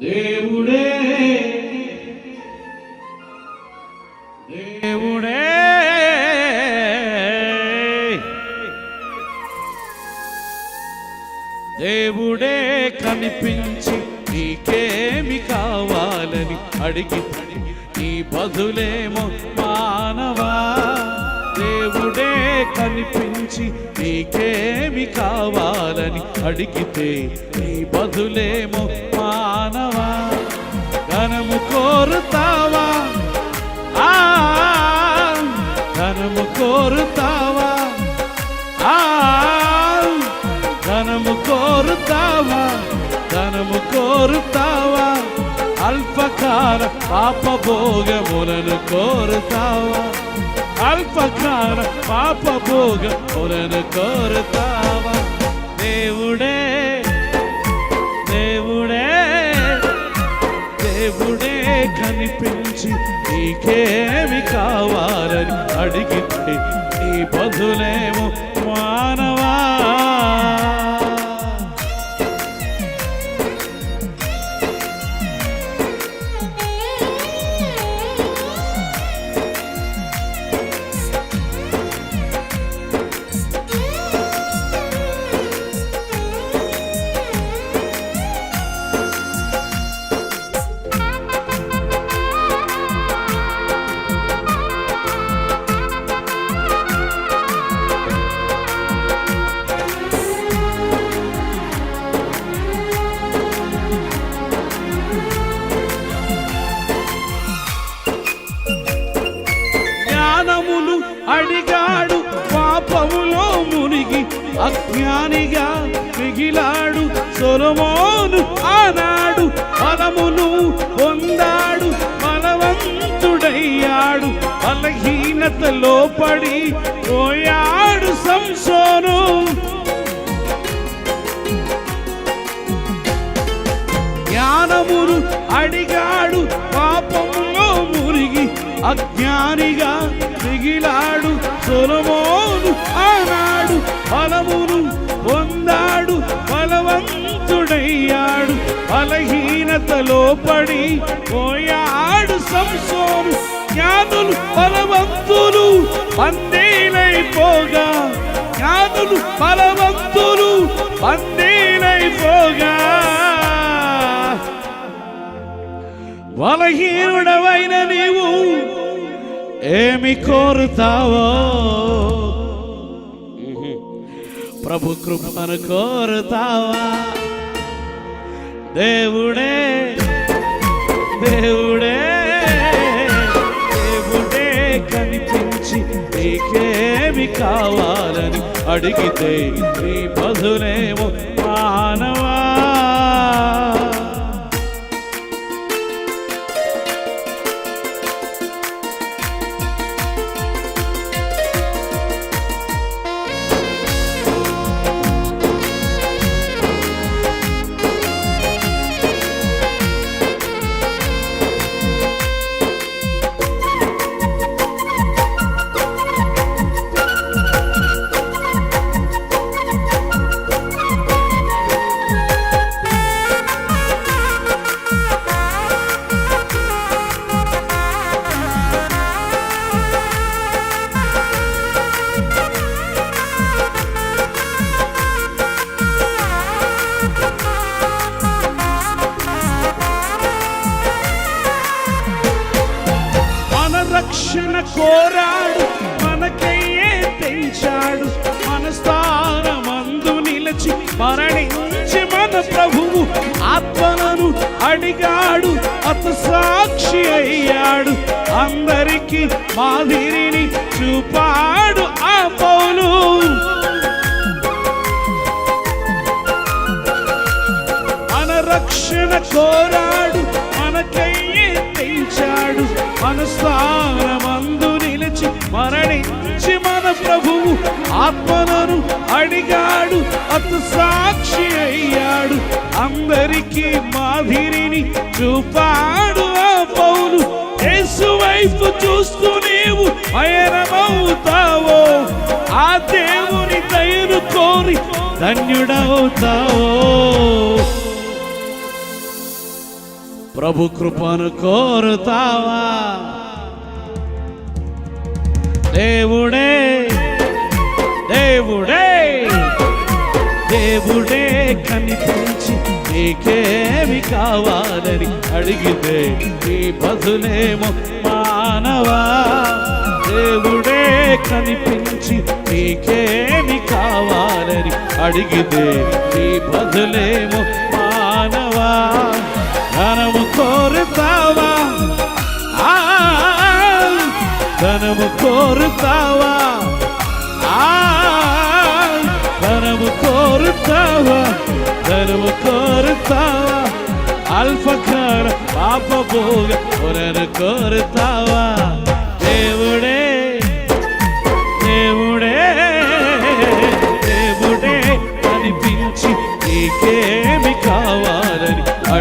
దేవుడే. దేవుడే. దేవుడే కనిపించి నీకేమి కావాలని అడిగి నీ బదులేమో మానవా? దేవుడే కనిపించి నీకేమి కావాలని అడిగితే నీ బదులేమో మానవా ఘనము కోరుతావా ఆ ఘనము కోరుతావా ఆ ధనము కోరుతావా ధనము కోరుతావా అల్పకాల పాప భోగములను కోరుతావా అల్పకాల పాప భోగములను కోరుతావా దేవుడే కనిపించి నీకేమి కావాలని అడిగితే నీ బదులేమో మాన అజ్ఞానిగా మిగిలాడు సొలమోను ఆనాడు ఫలమును పొందాడు బలవంతుడయ్యాడు. బలహీనతలో పడి పోయాడు సంసోను. జ్ఞానమును అడిగాడు పాపములో మురిగి అజ్ఞానిగా మిగిలాడు సొలమోను ఆనాడు ఫలమును పొందాడు బలవంతుడయ్యాడు. బలహీనతలో పడి పోయాడు సంసోము జ్ఞానులు బలవంతులు పందేలైపోగా జ్ఞానులు బలవంతులు పందేలైపోగా బలహీనుడవైన నీవు ఏమి కోరుతావో? ప్రభు కృపను కోరుతావా? దేవుడే దేవుడే దేవుడే కనిపించి నీకేమి కావాలని అడిగితే నీ బదులేమో మానవా కోరాడు మనకయ్యే తెంచాడు. మన స్థానమందు నిలిచి మరణించి మన ప్రభువు ఆత్మలను అడిగాడు అత సాక్షి అయ్యాడు. అందరికీ మాదిరిని చూపాడు ఆ పౌలు. మన రక్షణ కోరాడు మనకయ్యే తెంచాడు అనుసారమందు నిలిచి మరణించి మన ప్రభువు ఆత్మలను అడిగాడు. అతు సాక్షి అయ్యాడు. అందరికీ మాదిరిని చూపాడు ఆ పౌలు. యేసు వైపు చూస్తూ నీవు పయనమవుతావో? ఆ దేవుని దయను కోరి ధన్యుడవుతావో? ప్రభు కృపను కోరుతావా? దేవుడే దేవుడే దేవుడే కనిపించి నీకేమి కావాలని అడిగితే నీ బదులేమో మానవా? దేవుడే కనిపించి నీకేమి కావాలని అడిగితే నీ బదులేమో మానవా? ధనము కోరుతావా ఆ, ధనము కోరుతావా ఆ, ధనము కోరుతావా ధనము కోరుతావా అల్పకార పాప భోగ కొరను కోరుతావా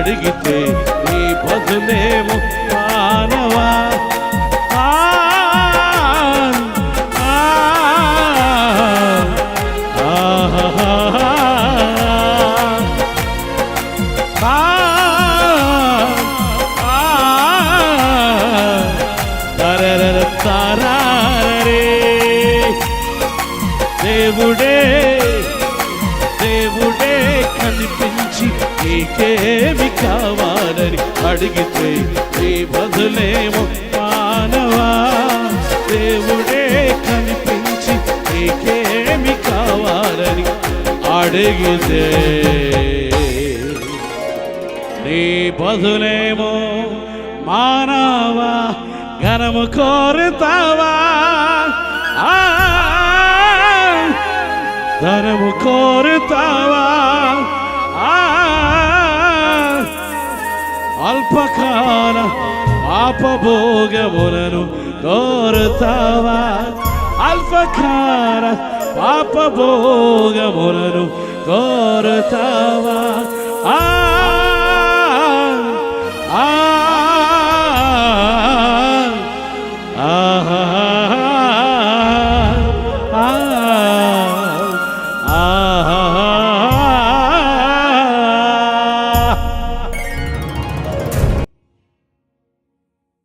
అడిగితే నీ బదులేము మానవా ఆ, ఆ, దేవుడే నీకేమి కావాలని అడిగితే నీ బదులేమో మానవా? దేవుడే కనిపించి నీకేమి కావాలని అడిగితే నీ బదులేమో మానవా? ఘనము కోరుతావా? ధనము కోరుతావా? అల్పకాల పాపభోగములను కోరుతావా? అల్పకాల పాపభోగములను కోరుతావా? ఆ